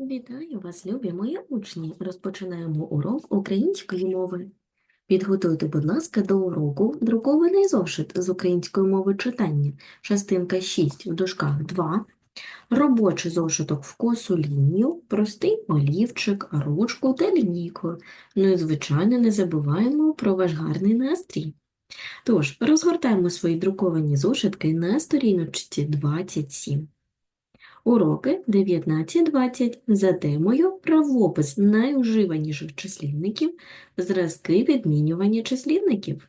Вітаю вас, любі мої учні! Розпочинаємо урок української мови. Підготуйте, будь ласка, до уроку друкований зошит з української мови читання, частинка 6 в дужках 2, робочий зошиток в косу лінію, простий олівчик, ручку та лінійку. Ну і, звичайно, не забуваємо про ваш гарний настрій. Тож, розгортаємо свої друковані зошитки на сторіночці 27. Уроки 19.20 за темою правопис найуживаніших числівників, зразки відмінювання числівників.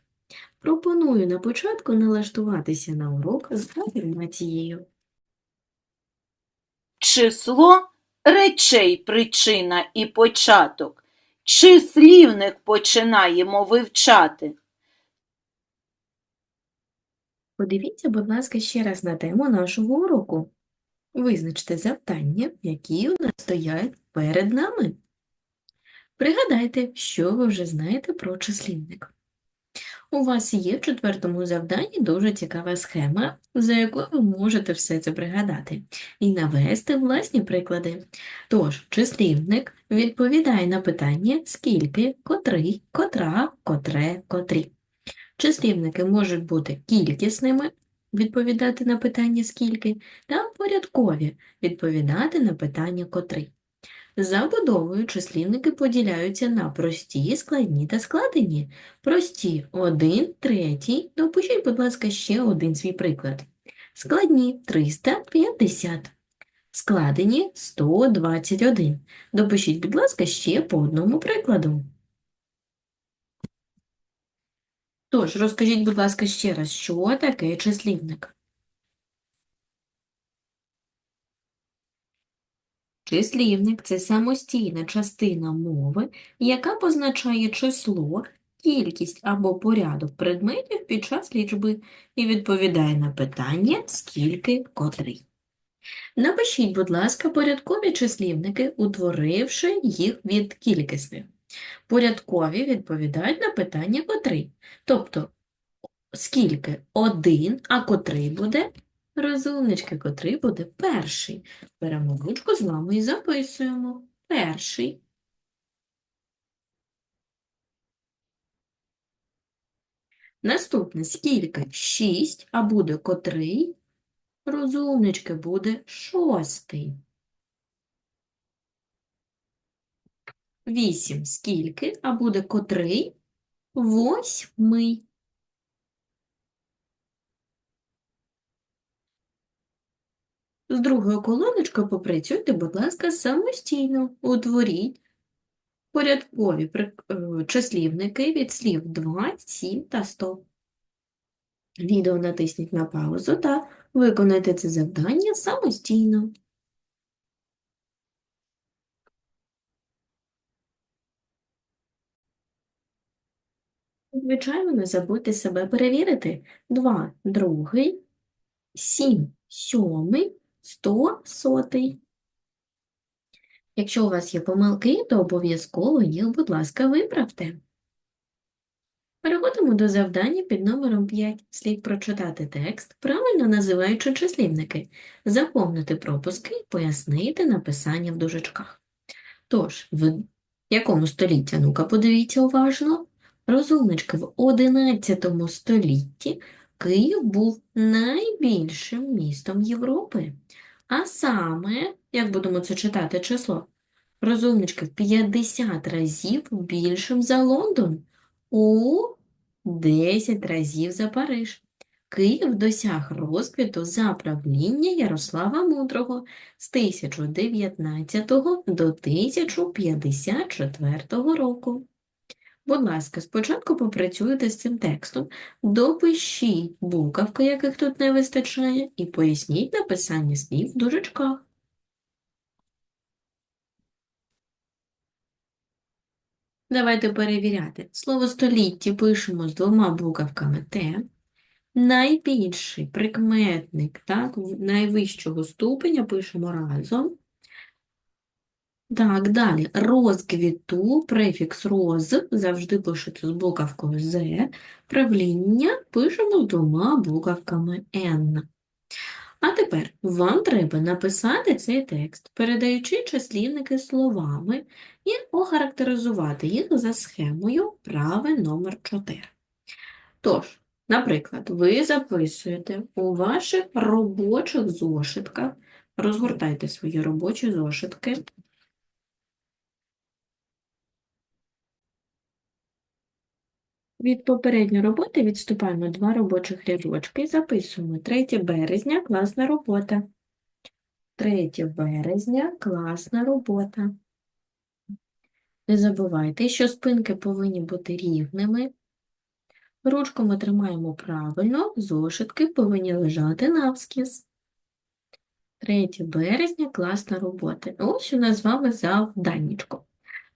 Пропоную на початку налаштуватися на урок з афірмацією. Число речей причина і початок. Числівник починаємо вивчати. Подивіться, будь ласка, ще раз на тему нашого уроку. Визначте завдання, які у нас стоять перед нами. Пригадайте, що ви вже знаєте про числівник. У вас є в четвертому завданні дуже цікава схема, за якою ви можете все це пригадати і навести власні приклади. Тож, числівник відповідає на питання скільки, котрий, котра, котре, котрі. Числівники можуть бути кількісними, відповідати на питання скільки, та порядкові, відповідати на питання котрий. Забудовою числівники поділяються на прості, складні та складені. Прості – 1, третій. Допишіть, будь ласка, ще один свій приклад. Складні – 350. Складені – 121. Допишіть, будь ласка, ще по одному прикладу. Тож, розкажіть, будь ласка, ще раз, що таке числівник? Числівник – це самостійна частина мови, яка позначає число, кількість або порядок предметів під час лічби і відповідає на питання «скільки котрий?». Напишіть, будь ласка, порядкові числівники, утворивши їх від кількісних. Порядкові відповідають на питання котрий. Тобто, скільки? Один, а котрий буде? Розумнички, котрий буде перший. Беремо ручку з вами і записуємо. Перший. Наступне скільки? Шість, а буде котрий? Розумнички, буде шостий. Вісім скільки, а буде котрий? Восьмий. З другою колоночкою попрацюйте, будь ласка, самостійно. Утворіть порядкові е, числівники від слів 2, 7 та 100. Відео натисніть на паузу та виконайте це завдання самостійно. Звичайно, не забудьте себе перевірити. 2 – другий, 7 – сьомий, 100 – сотий. Якщо у вас є помилки, то обов'язково їх, будь ласка, виправте. Переходимо до завдання під номером 5. Слід прочитати текст, правильно називаючи числівники, заповнити пропуски пояснити написання в дужечках. Тож, в якому столітті? Ну-ка, подивіться уважно. Розумнички, в 11 столітті Київ був найбільшим містом Європи. А саме, як будемо це читати число, розумнички, в 50 разів більшим за Лондон, у 10 разів за Париж. Київ досяг розквіту за правління Ярослава Мудрого з 1019 до 1054 року. Будь ласка, спочатку попрацюйте з цим текстом, допишіть буковки, яких тут не вистачає, і поясніть написання слів в дужечках. Давайте перевіряти. Слово столітті пишемо з двома буковками Т. Найбільший прикметник, так, найвищого ступеня пишемо разом. Так, далі. Розквіту, префікс роз завжди пишеться з буковкою З. Правління пишемо з двома буковками Н. А тепер вам треба написати цей текст, передаючи числівники словами і охарактеризувати їх за схемою праве номер 4. Тож, наприклад, ви записуєте у ваших робочих зошитках, розгортайте свої робочі зошитки. Від попередньої роботи відступаємо два робочих рядочки і записуємо 3 березня класна робота. 3 березня класна робота. Не забувайте, що спинки повинні бути рівними. Ручку ми тримаємо правильно, зошитки повинні лежати навскіз. 3 березня класна робота. Ось у нас з вами завданнячко.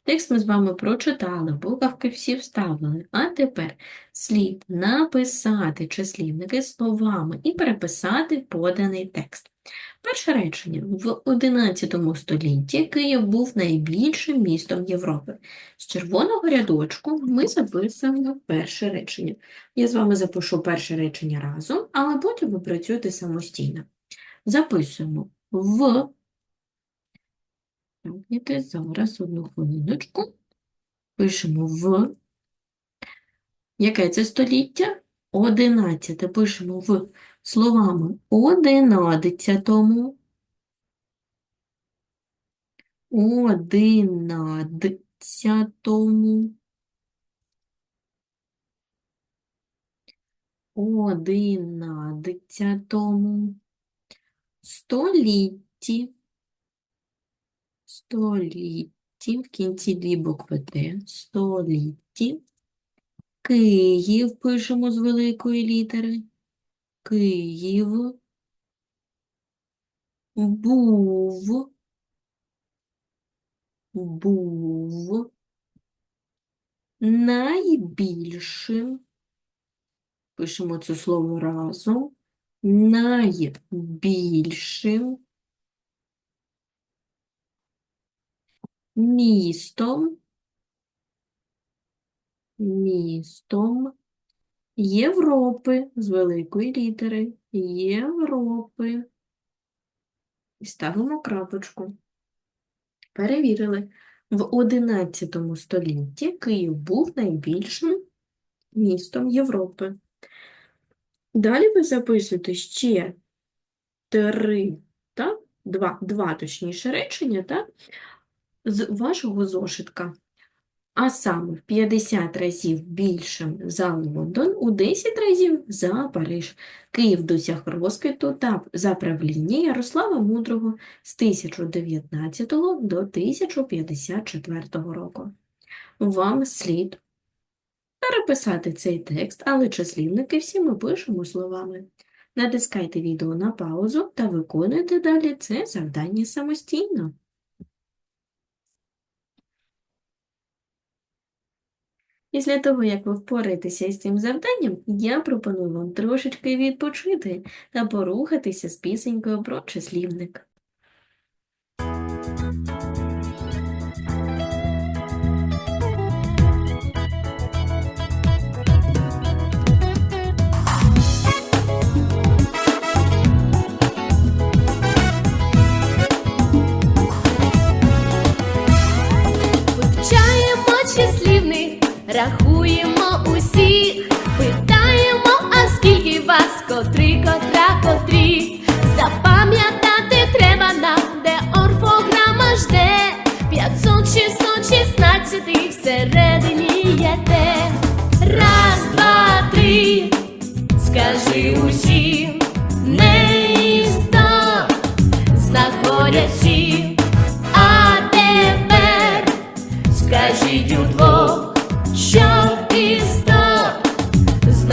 Текст ми з вами прочитали, буковки всі вставили. А тепер слід написати числівники словами і переписати поданий текст. Перше речення. В 11 столітті Київ був найбільшим містом Європи. З червоного рядочку ми записуємо перше речення. Я з вами запишу перше речення разом, але потім ви працюєте самостійно. Записуємо в Пам'ятайте, зараз одну хвилиночку. Пишемо в. Яке це століття? Одинадцяте. Пишемо в словами одинадцятому. Одинадцятому. Одинадцятому. Столітті. Столітті, в кінці дві букви Т, столітті. Київ пишемо з великої літери. Київ. Був. Був. Найбільшим. Пишемо це слово разом. Найбільшим. Містом, містом Європи з великої літери Європи. І ставимо крапочку. Перевірили. В 11 столітті Київ був найбільшим містом Європи. Далі ви записуєте ще три, так? Два, два точніше речення, так? З вашого зошитка, а саме в 50 разів більшим за Лондон, у 10 разів за Париж. Київ досяг розквіту та за правління Ярослава Мудрого з 1019 до 1054 року. Вам слід переписати цей текст, але числівники всі ми пишемо словами. Натискайте відео на паузу та виконуйте далі це завдання самостійно. Після того, як ви впораєтеся із цим завданням, я пропоную вам трошечки відпочити та порухатися з пісенькою про числівник.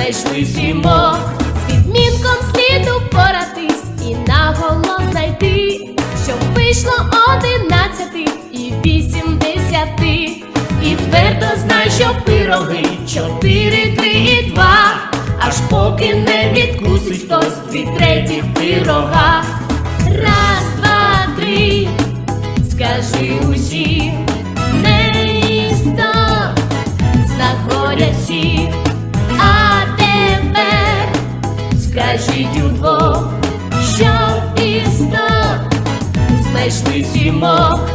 Знайшли сімох, з відмінком слід упоратись і наголос знайти, щоб вийшло одинадцяти і вісімдесяти. І твердо знай, що пироги чотири, три і два, аж поки не відкусить хтось дві третіх пирога. Раз, два, три, скажи усім, Скажіть удвох, що знайшли сімох.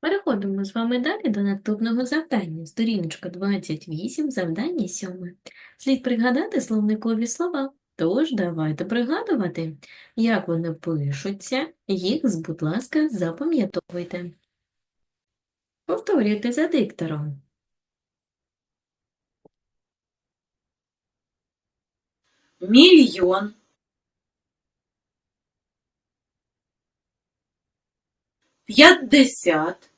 Переходимо з вами далі до наступного завдання. Сторіночка 28, завдання 7. Слід пригадати словникові слова. Тож давайте пригадувати, як вони пишуться, їх, будь ласка, запам'ятовуйте. Повторюйте за диктором. мільйон, п'ятдесят,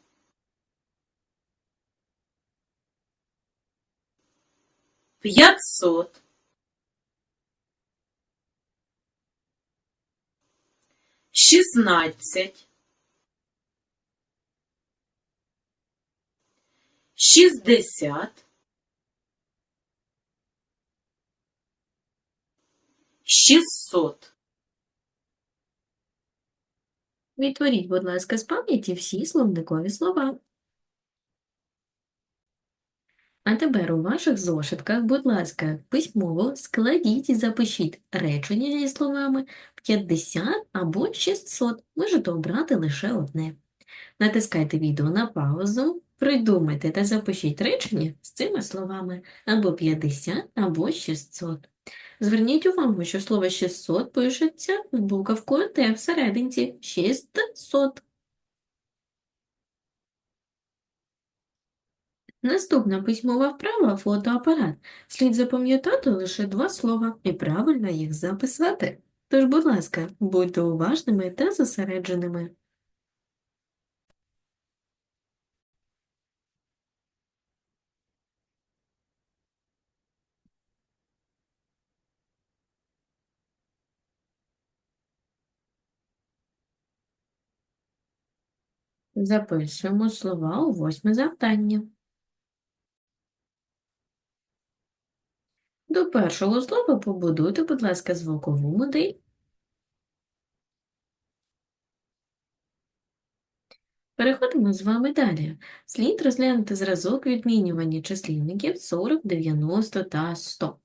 п'ятсот, шістнадцять, шістдесят, шістсот. Відтворіть, будь ласка, з пам'яті всі словникові слова. А тепер у ваших зошитках, будь ласка, письмово складіть і запишіть речення зі словами 50 або 600. Можете обрати лише одне. Натискайте відео на паузу, придумайте та запишіть речення з цими словами або 50, або 600. Зверніть увагу, що слово 600 пишеться з буковкою Т всерединці 600. Наступна письмова вправа – фотоапарат. Слід запам'ятати лише два слова і правильно їх записати. Тож, будь ласка, будьте уважними та зосередженими. Записуємо слова у восьме завдання. До першого слова побудуйте, будь ласка, звукову модель. Переходимо з вами далі. Слід розглянути зразок відмінювання числівників 40, 90 та 100.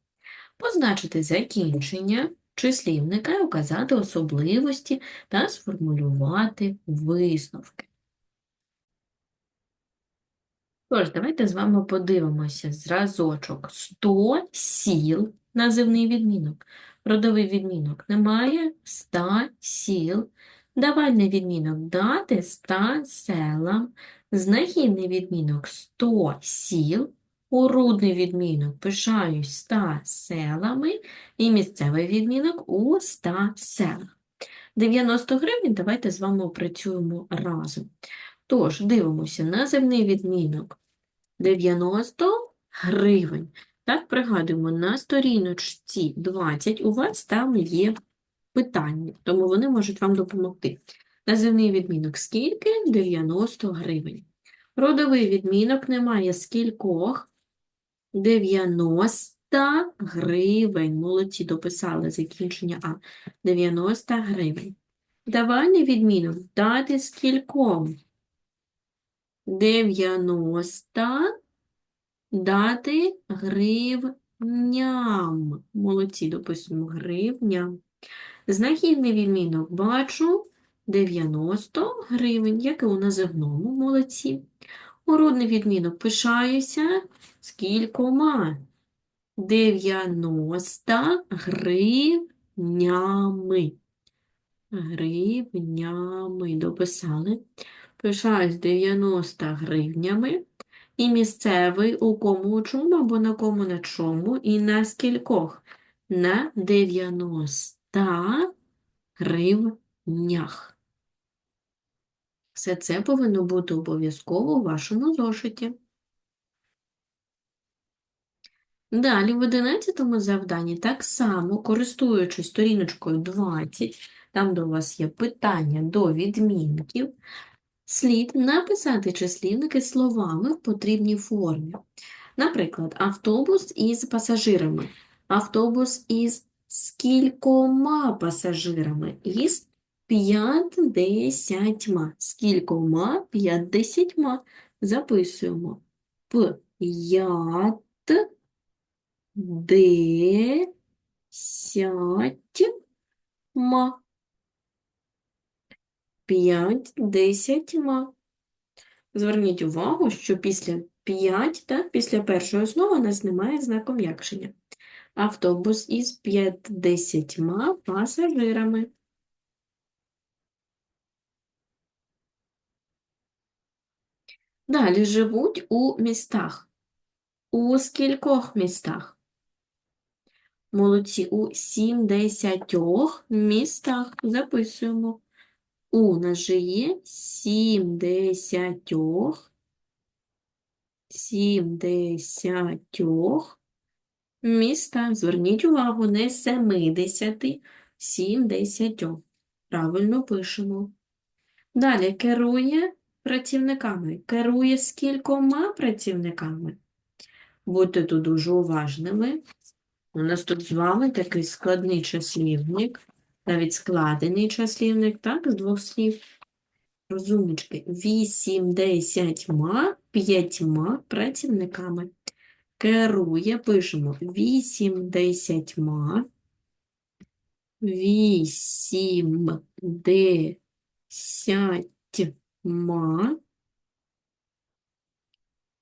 Позначити закінчення числівника указати особливості та сформулювати висновки. Тож, давайте з вами подивимося зразочок 100 сіл, називний відмінок. Родовий відмінок немає 100 сіл. Давальний відмінок дати 100 селам. Знахідний відмінок 100 сіл. Урудний відмінок пишаюсь 100 селами. І місцевий відмінок у 100 селах. 90 гривень давайте з вами опрацюємо разом. Тож, дивимося, називний відмінок 90 гривень. Так, пригадуємо, на сторіночці 20 у вас там є питання, тому вони можуть вам допомогти. Називний відмінок скільки? 90 гривень. Родовий відмінок немає скількох? 90 гривень. Молодці, дописали закінчення А. 90 гривень. Давальний відмінок дати скільком? 90 дати гривням. Молодці, дописуємо гривням. Знахідний відмінок бачу 90 гривень, як і у називному, молодці. Уродний відмінок пишаюся скількома? 90 гривнями. Гривнями дописали. Пишаюсь 90 гривнями. І місцевий у кому у чому або на кому на чому і на скількох? На 90 гривнях. Все це повинно бути обов'язково у вашому зошиті. Далі в 11 завданні так само, користуючись сторіночкою 20, там, у вас є питання до відмінків, слід написати числівники словами в потрібній формі. Наприклад, автобус із пасажирами, автобус із скількома пасажирами, із п'ятдесятьма. Скількома п'ятдесятьма. Записуємо П'ятдесятьма. 5 десятьма. Зверніть увагу, що після 5, так, після першого слова у нас немає знаку м'якшення. Автобус із 50 пасажирами. Далі живуть у містах. У скількох містах? Молодці у 70 містах записуємо. У нас же є 70 70 містах. Зверніть увагу, не 70, 70. Правильно пишемо. Далі керує працівниками. Керує скількома працівниками. Будьте тут дуже уважними. У нас тут з вами такий складний числівник, навіть складений числівник, так, з двох слів. Розумнички, вісімдесятьма п'ятьма працівниками. Керує, пишемо вісімдесятьма, вісімдесятьма,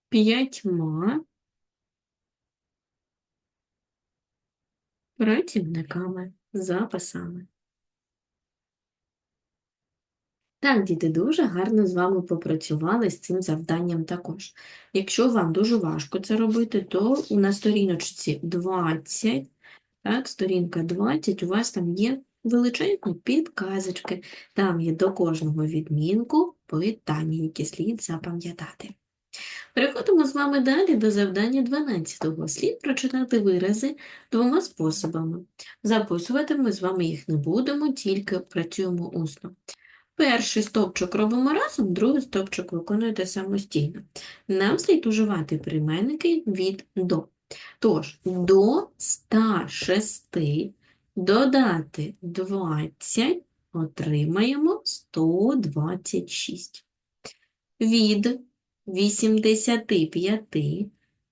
п'ятьма працівниками, записами. Так, діти, дуже гарно з вами попрацювали з цим завданням також. Якщо вам дуже важко це робити, то на сторіночці 20, так, сторінка 20, у вас там є величезні підказочки. Там є до кожного відмінку питання, які слід запам'ятати. Переходимо з вами далі до завдання 12-го. Слід прочитати вирази двома способами. Записувати ми з вами їх не будемо, тільки працюємо усно. Перший стовпчик робимо разом, другий стовпчик виконуєте самостійно. Нам слід уживати прийменники від до. Тож, до 106 додати 20 отримаємо 126. Від 85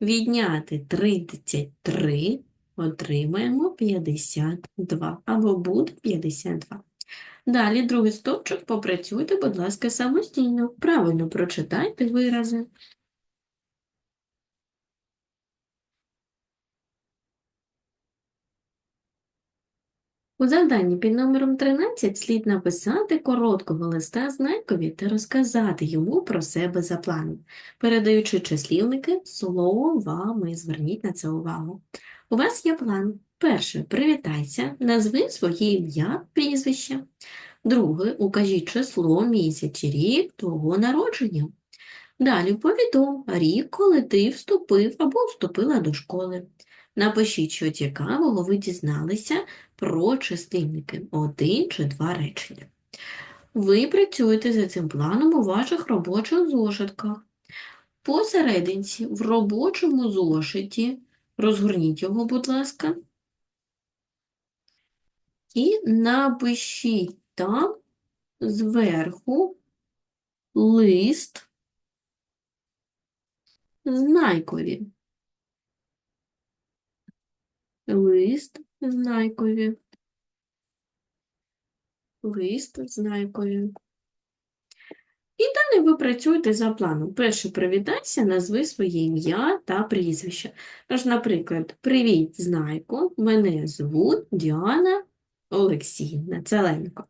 відняти 33 отримаємо 52 або буде 52. Далі другий стовпчик попрацюйте, будь ласка, самостійно. Правильно прочитайте вирази. У завданні під номером 13 слід написати короткого листа знайкові та розказати йому про себе за планом, передаючи числівники словами. Зверніть на це увагу. У вас є план. Перше, привітайся, назви своє ім'я, прізвище. Друге, укажіть число, місяць рік твого народження. Далі повідом рік, коли ти вступив або вступила до школи. Напишіть, що цікавого ви дізналися про числівники один чи два речення. Ви працюєте за цим планом у ваших робочих зошитках. Посерединці в робочому зошиті, розгорніть його, будь ласка, і напишіть там зверху лист знайкові. Лист знайкові. Лист знайкові. І далі ви працюєте за планом. Перше привітайся, назви своє ім'я та прізвище. Тож, наприклад, привіт, знайко, мене звуть Діана Олексіївна Целенко.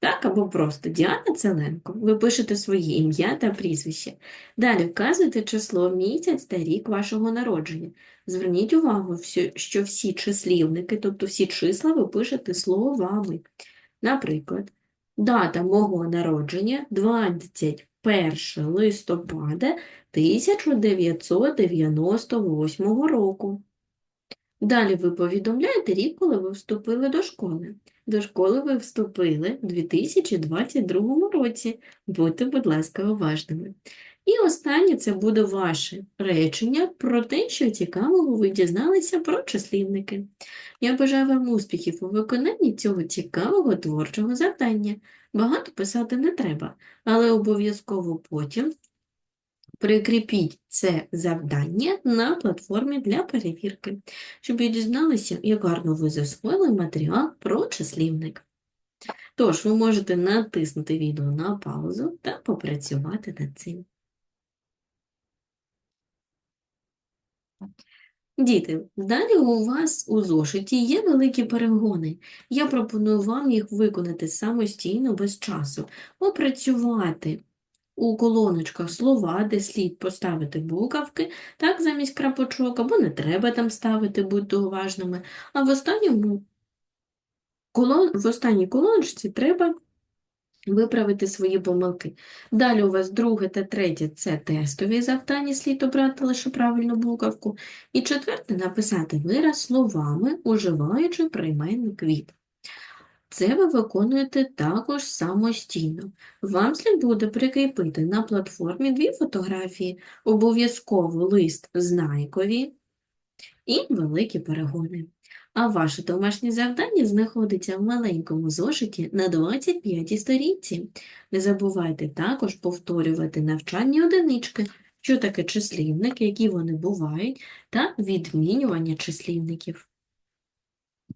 Так, або просто Діана Целенко. Ви пишете своє ім'я та прізвище. Далі вказуєте число, місяць та рік вашого народження. Зверніть увагу, що всі числівники, тобто всі числа ви пишете словами. Наприклад, дата мого народження 21 листопада 1998 року. Далі ви повідомляєте рік, коли ви вступили до школи. До школи ви вступили у 2022 році. Будьте, будь ласка, уважними. І останнє це буде ваше речення про те, що цікавого ви дізналися про числівники. Я бажаю вам успіхів у виконанні цього цікавого творчого завдання. Багато писати не треба, але обов'язково потім Прикріпіть це завдання на платформі для перевірки, щоб ви дізналися, як гарно ви засвоїли матеріал про числівник. Тож, ви можете натиснути відео на паузу та попрацювати над цим. Діти, далі у вас у зошиті є великі перегони. Я пропоную вам їх виконати самостійно без часу, опрацювати у колоночках слова, де слід поставити буковки, так замість крапочок, або не треба там ставити, будьте уважними. А в останньому колон... в останній колоночці треба виправити свої помилки. Далі у вас друге та третє – це тестові завдання, слід обрати лише правильну буковку. І четверте – написати вираз словами, уживаючи прийменник від. Це ви виконуєте також самостійно. Вам слід буде прикріпити на платформі дві фотографії, обов'язково лист знайкові і великі перегони. А ваше домашнє завдання знаходиться в маленькому зошиті на 25 сторінці. Не забувайте також повторювати навчальні одинички, що таке числівник, які вони бувають, та відмінювання числівників.